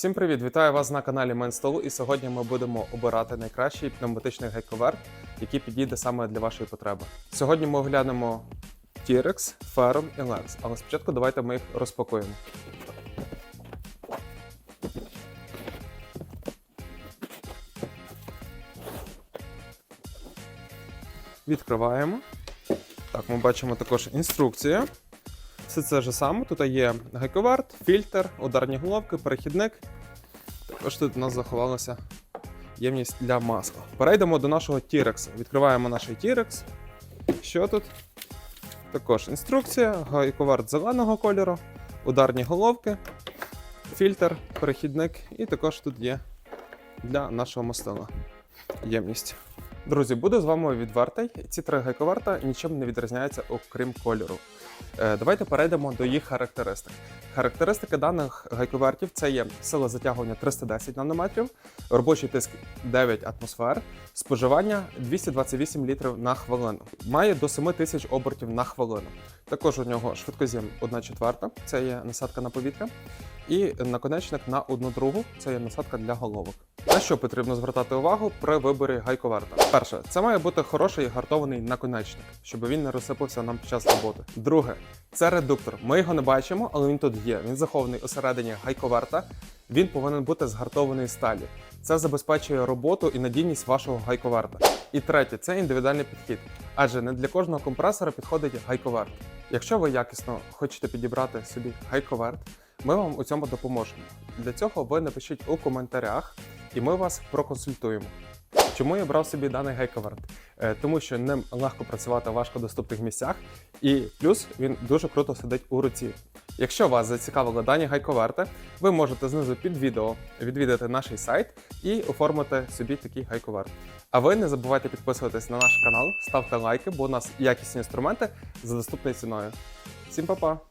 Всім привіт! Вітаю вас на каналі Менстолу. І сьогодні ми будемо обирати найкращий пневматичний гайковерт, який підійде саме для вашої потреби. Сьогодні ми оглянемо T-Rex, Ferrum і Lens, але спочатку давайте ми їх розпакуємо. Відкриваємо. Так, ми бачимо також інструкцію. Все це ж саме. Тут є гайковерт, фільтр, ударні головки, перехідник. Також тут у нас заховалася ємність для масла. Перейдемо до нашого T-Rex. Відкриваємо наш T-Rex. Що тут? Також інструкція, гайковерт зеленого кольору, ударні головки, фільтр, перехідник, і також тут є для нашого мастила ємність. Друзі, буду з вами відвертий. Ці три гайковерта нічим не відрізняються, окрім кольору. Е, Давайте перейдемо до їх характеристик. Характеристики даних гайковертів це є сила затягування 310 нанометрів, робочий тиск 9 атмосфер, споживання 228 літрів на хвилину. Має до 7 тисяч обертів на хвилину. Також у нього швидкоз'єм 1 четверта, це є насадка на повітря, і наконечник на 1 другу, це є насадка для головок. На що потрібно звертати увагу при виборі гайковерта? Перше, це має бути хороший гартований наконечник, щоб він не розсипався нам під час роботи. Друге, це редуктор. Ми його не бачимо, але він тут є. Він захований усередині гайковерта. Він повинен бути з гартованої сталі. Це забезпечує роботу і надійність вашого гайковерта. І третє це індивідуальний підхід, адже не для кожного компресора підходить гайковерт. Якщо ви якісно хочете підібрати собі гайковерт, ми вам у цьому допоможемо. Для цього ви напишіть у коментарях, і ми вас проконсультуємо. Чому я брав собі даний гайковерт? Е, Тому що ним легко працювати в важкодоступних місцях, і плюс він дуже круто сидить у руці. Якщо вас зацікавили дані гайковерти, ви можете знизу під відео відвідати наш сайт і оформити собі такий гайковерт. А ви не забувайте підписуватись на наш канал, ставте лайки, бо у нас якісні інструменти за доступною ціною. Всім па-па!